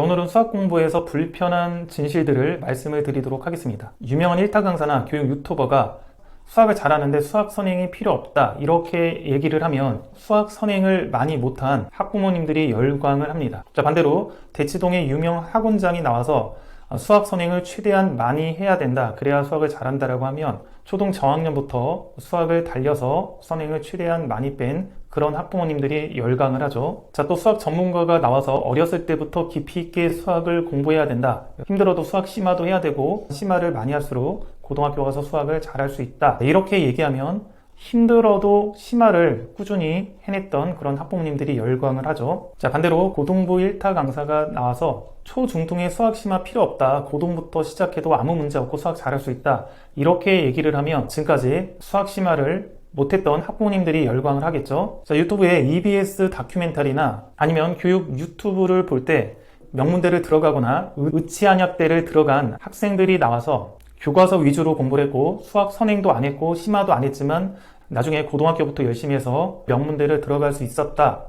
오늘은 수학 공부에서 불편한 진실들을 말씀을 드리도록 하겠습니다. 유명한 일타 강사나 교육 유튜버가 수학을 잘하는데 수학 선행이 필요 없다. 이렇게 얘기를 하면 수학 선행을 많이 못한 학부모님들이 열광을 합니다. 자, 반대로 대치동의 유명 학원장이 나와서 수학 선행을 최대한 많이 해야 된다. 그래야 수학을 잘한다라고 하면 초등 저학년부터 수학을 달려서 선행을 최대한 많이 뺀 그런 학부모님들이 열광을 하죠. 자, 또 수학 전문가가 나와서 어렸을 때부터 깊이 있게 수학을 공부해야 된다. 힘들어도 수학 심화도 해야 되고, 심화를 많이 할수록 고등학교 가서 수학을 잘할 수 있다. 이렇게 얘기하면 힘들어도 심화를 꾸준히 해냈던 그런 학부모님들이 열광을 하죠. 자, 반대로 고등부 1타 강사가 나와서 초중등의 수학 심화 필요 없다. 고등부터 시작해도 아무 문제 없고 수학 잘할 수 있다. 이렇게 얘기를 하면 지금까지 수학 심화를 못했던 학부모님들이 열광을 하겠죠. 자, 유튜브에 EBS 다큐멘터리나 아니면 교육 유튜브를 볼 때 명문대를 들어가거나 의치한약대를 들어간 학생들이 나와서 교과서 위주로 공부를 했고 수학 선행도 안 했고 심화도 안 했지만 나중에 고등학교부터 열심히 해서 명문대를 들어갈 수 있었다.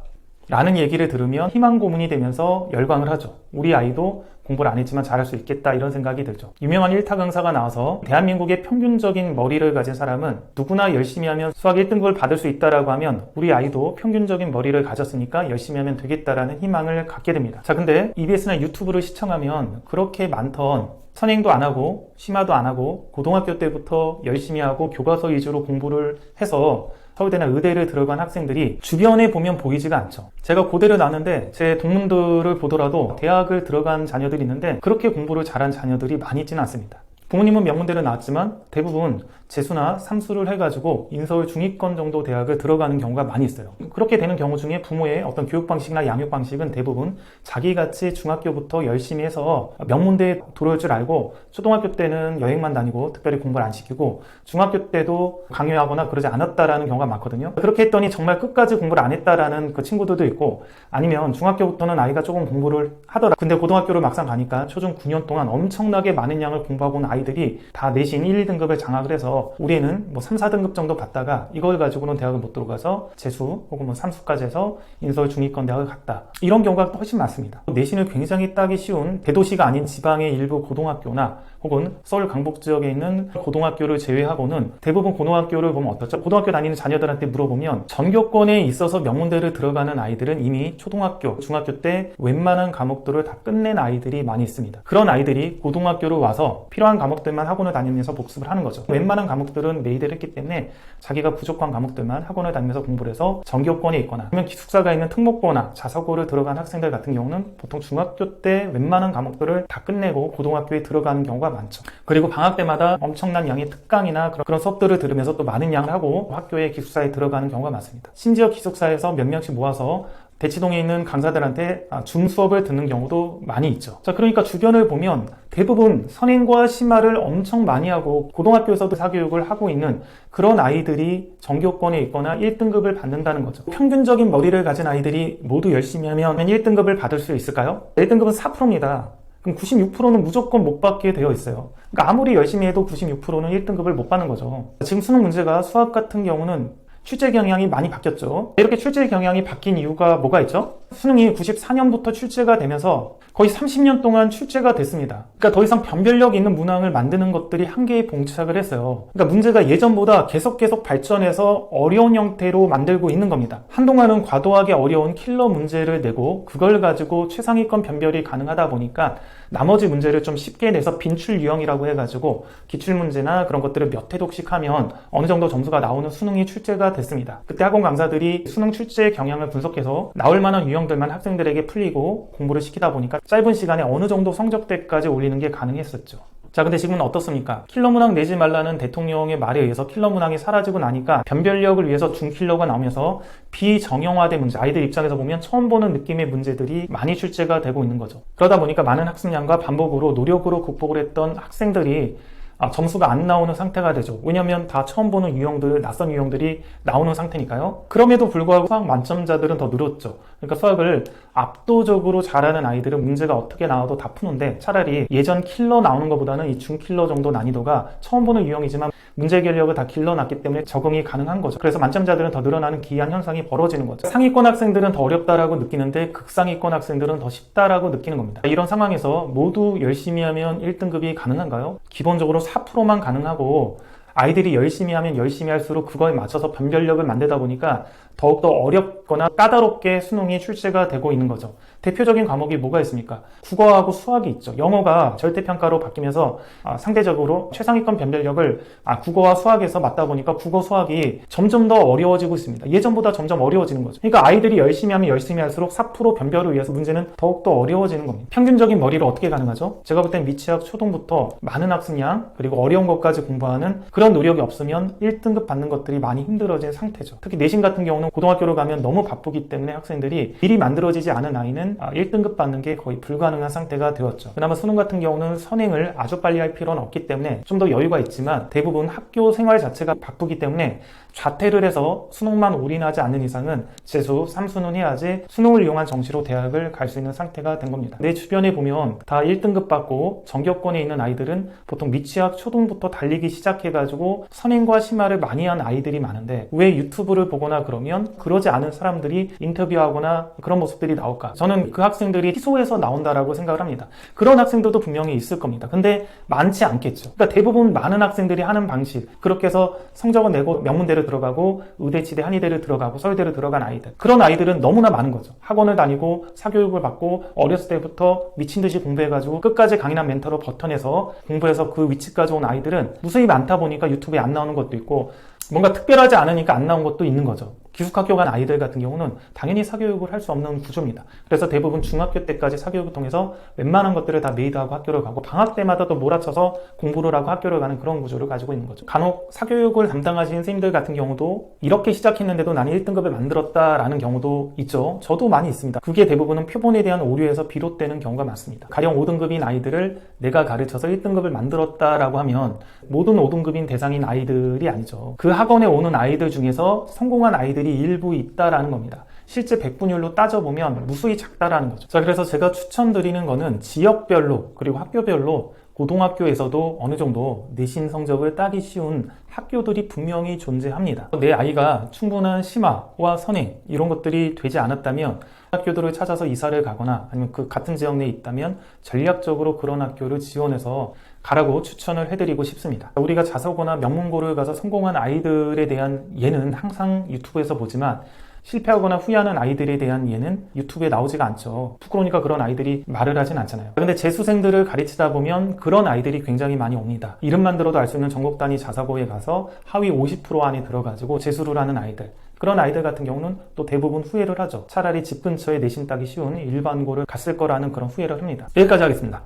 라는 얘기를 들으면 희망 고문이 되면서 열광을 하죠. 우리 아이도 공부를 안 했지만 잘할 수 있겠다 이런 생각이 들죠. 유명한 1타 강사가 나와서 대한민국의 평균적인 머리를 가진 사람은 누구나 열심히 하면 수학 1등급을 받을 수 있다라고 하면 우리 아이도 평균적인 머리를 가졌으니까 열심히 하면 되겠다라는 희망을 갖게 됩니다. 자, 근데 EBS나 유튜브를 시청하면 그렇게 많던 선행도 안 하고 심화도 안 하고 고등학교 때부터 열심히 하고 교과서 위주로 공부를 해서 서울대나 의대를 들어간 학생들이 주변에 보면 보이지가 않죠. 제가 고대를 나왔는데 제 동문들을 보더라도 대학을 들어간 자녀들이 있는데 그렇게 공부를 잘한 자녀들이 많이 있지는 않습니다. 부모님은 명문대를 나왔지만 대부분 재수나 삼수를 해가지고 인서울 중위권 정도 대학을 들어가는 경우가 많이 있어요. 그렇게 되는 경우 중에 부모의 어떤 교육 방식이나 양육 방식은 대부분 자기같이 중학교부터 열심히 해서 명문대에 들어올 줄 알고 초등학교 때는 여행만 다니고 특별히 공부를 안 시키고 중학교 때도 강요하거나 그러지 않았다라는 경우가 많거든요. 그렇게 했더니 정말 끝까지 공부를 안 했다라는 그 친구들도 있고 아니면 중학교부터는 아이가 조금 공부를 하더라. 근데 고등학교를 막상 가니까 초중 9년 동안 엄청나게 많은 양을 공부하고 온 아이들이 다 내신 1, 2등급을 장악을 해서 우리 애는 뭐 3, 4등급 정도 받다가 이걸 가지고는 대학을 못 들어가서 재수 혹은 뭐 삼수까지 해서 인서울 중위권 대학을 갔다. 이런 경우가 훨씬 많습니다. 내신을 굉장히 따기 쉬운 대도시가 아닌 지방의 일부 고등학교나 혹은 서울 강북 지역에 있는 고등학교를 제외하고는 대부분 고등학교를 보면 어떻죠? 고등학교 다니는 자녀들한테 물어보면 전교권에 있어서 명문대를 들어가는 아이들은 이미 초등학교, 중학교 때 웬만한 과목들을 다 끝낸 아이들이 많이 있습니다. 그런 아이들이 고등학교로 와서 필요한 과목들만 학원을 다니면서 복습을 하는 거죠. 웬만한 과목들은 메이드를 했기 때문에 자기가 부족한 과목들만 학원을 다니면서 공부를 해서 전교권에 있거나 아니면 기숙사가 있는 특목고나 자사고를 들어간 학생들 같은 경우는 보통 중학교 때 웬만한 과목들을 다 끝내고 고등학교에 들어가는 경우가 많죠. 그리고 방학 때마다 엄청난 양의 특강이나 그런 수업들을 들으면서 또 많은 양을 하고 학교에 기숙사에 들어가는 경우가 많습니다. 심지어 기숙사에서 몇 명씩 모아서 대치동에 있는 강사들한테 줌 수업을 듣는 경우도 많이 있죠. 자, 그러니까 주변을 보면 대부분 선행과 심화를 엄청 많이 하고 고등학교에서도 사교육을 하고 있는 그런 아이들이 전교권에 있거나 1등급을 받는다는 거죠. 평균적인 머리를 가진 아이들이 모두 열심히 하면 1등급을 받을 수 있을까요? 1등급은 4%입니다. 그럼 96%는 무조건 못 받게 되어 있어요. 그러니까 아무리 열심히 해도 96%는 1등급을 못 받는 거죠. 지금 수능 문제가 수학 같은 경우는 출제 경향이 많이 바뀌었죠. 이렇게 출제 경향이 바뀐 이유가 뭐가 있죠? 수능이 94년부터 출제가 되면서 거의 30년 동안 출제가 됐습니다. 그러니까 더 이상 변별력 있는 문항을 만드는 것들이 한계에 봉착을 했어요. 그러니까 문제가 예전보다 계속 계속 발전해서 어려운 형태로 만들고 있는 겁니다. 한동안은 과도하게 어려운 킬러 문제를 내고 그걸 가지고 최상위권 변별이 가능하다 보니까 나머지 문제를 좀 쉽게 내서 빈출 유형이라고 해가지고 기출 문제나 그런 것들을 몇 회독씩 하면 어느 정도 점수가 나오는 수능이 출제가 됐습니다. 그때 학원 강사들이 수능 출제 경향을 분석해서 나올 만한 유형들만 학생들에게 풀리고 공부를 시키다 보니까 짧은 시간에 어느 정도 성적대까지 올리는 게 가능했었죠. 자, 근데 지금은 어떻습니까? 킬러 문항 내지 말라는 대통령의 말에 의해서 킬러 문항이 사라지고 나니까 변별력을 위해서 중킬러가 나오면서 비정형화된 문제, 아이들 입장에서 보면 처음 보는 느낌의 문제들이 많이 출제가 되고 있는 거죠. 그러다 보니까 많은 학습량과 반복으로 노력으로 극복을 했던 학생들이 아, 점수가 안 나오는 상태가 되죠. 왜냐하면 다 처음 보는 유형들, 낯선 유형들이 나오는 상태니까요. 그럼에도 불구하고 수학 만점자들은 더 늘었죠. 그러니까 수학을 압도적으로 잘하는 아이들은 문제가 어떻게 나와도 다 푸는데 차라리 예전 킬러 나오는 것보다는 이 중킬러 정도 난이도가 처음 보는 유형이지만 문제 해결력을 다 길러놨기 때문에 적응이 가능한 거죠. 그래서 만점자들은 더 늘어나는 기이한 현상이 벌어지는 거죠. 상위권 학생들은 더 어렵다라고 느끼는데 극상위권 학생들은 더 쉽다라고 느끼는 겁니다. 이런 상황에서 모두 열심히 하면 1등급이 가능한가요? 기본적으로 4%만 가능하고 아이들이 열심히 하면 열심히 할수록 그거에 맞춰서 변별력을 만들다 보니까 더욱더 어렵거나 까다롭게 수능이 출제가 되고 있는 거죠. 대표적인 과목이 뭐가 있습니까? 국어하고 수학이 있죠. 영어가 절대평가로 바뀌면서 아, 상대적으로 최상위권 변별력을 아, 국어와 수학에서 맞다 보니까 국어, 수학이 점점 더 어려워지고 있습니다. 예전보다 점점 어려워지는 거죠. 그러니까 아이들이 열심히 하면 열심히 할수록 4% 변별을 위해서 문제는 더욱더 어려워지는 겁니다. 평균적인 머리로 어떻게 가능하죠? 제가 볼 땐 미취학 초등부터 많은 학습량 그리고 어려운 것까지 공부하는 그런 노력이 없으면 1등급 받는 것들이 많이 힘들어진 상태죠. 특히 내신 같은 경우 는 고등학교로 가면 너무 바쁘기 때문에 학생들이 미리 만들어지지 않은 아이는 1등급 받는 게 거의 불가능한 상태가 되었죠. 그나마 수능 같은 경우는 선행을 아주 빨리 할 필요는 없기 때문에 좀 더 여유가 있지만 대부분 학교 생활 자체가 바쁘기 때문에 자퇴를 해서 수능만 올인하지 않는 이상은 재수 3수는 해야지 수능을 이용한 정시로 대학을 갈 수 있는 상태가 된 겁니다. 내 주변에 보면 다 1등급 받고 전교권에 있는 아이들은 보통 미취학 초등부터 달리기 시작해가지고 선행과 심화를 많이 한 아이들이 많은데 왜 유튜브를 보거나 그러면 그러지 않은 사람들이 인터뷰하거나 그런 모습들이 나올까? 저는 그 학생들이 희소해서 나온다라고 생각을 합니다. 그런 학생들도 분명히 있을 겁니다. 근데 많지 않겠죠. 그러니까 대부분 많은 학생들이 하는 방식 그렇게 해서 성적을 내고 명문대를 들어가고 의대치대 한의대를 들어가고 서울대를 들어간 아이들 그런 아이들은 너무나 많은 거죠. 학원을 다니고 사교육을 받고 어렸을 때부터 미친 듯이 공부해가지고 끝까지 강인한 멘터로 버텨내서 공부해서 그 위치까지 온 아이들은 무수히 많다 보니까 유튜브에 안 나오는 것도 있고 뭔가 특별하지 않으니까 안 나온 것도 있는 거죠. 기숙학교 간 아이들 같은 경우는 당연히 사교육을 할 수 없는 구조입니다. 그래서 대부분 중학교 때까지 사교육을 통해서 웬만한 것들을 다 메이드하고 학교를 가고 방학 때마다 또 몰아쳐서 공부를 하고 학교를 가는 그런 구조를 가지고 있는 거죠. 간혹 사교육을 담당하시는 선생님들 같은 경우도 이렇게 시작했는데도 나는 1등급을 만들었다라는 경우도 있죠. 저도 많이 있습니다. 그게 대부분은 표본에 대한 오류에서 비롯되는 경우가 많습니다. 가령 5등급인 아이들을 내가 가르쳐서 1등급을 만들었다라고 하면 모든 5등급인 대상인 아이들이 아니죠. 그 학원에 오는 아이들 중에서 성공한 아이들 이 일부 있다라는 겁니다. 실제 백분율로 따져보면 무수히 작다라는 거죠. 자, 그래서 제가 추천드리는 거는 지역별로 그리고 학교별로 고등학교에서도 어느 정도 내신 성적을 따기 쉬운 학교들이 분명히 존재합니다. 내 아이가 충분한 심화와 선행 이런 것들이 되지 않았다면 학교들을 찾아서 이사를 가거나 아니면 그 같은 지역 내에 있다면 전략적으로 그런 학교를 지원해서 가라고 추천을 해드리고 싶습니다. 우리가 자사고나 명문고를 가서 성공한 아이들에 대한 예는 항상 유튜브에서 보지만 실패하거나 후회하는 아이들에 대한 예는 유튜브에 나오지가 않죠. 부끄러우니까 그런 아이들이 말을 하진 않잖아요. 근데 재수생들을 가르치다 보면 그런 아이들이 굉장히 많이 옵니다. 이름만 들어도 알 수 있는 전국 단위 자사고에 가서 하위 50% 안에 들어가지고 재수를 하는 아이들. 그런 아이들 같은 경우는 또 대부분 후회를 하죠. 차라리 집 근처에 내신 따기 쉬운 일반고를 갔을 거라는 그런 후회를 합니다. 여기까지 하겠습니다.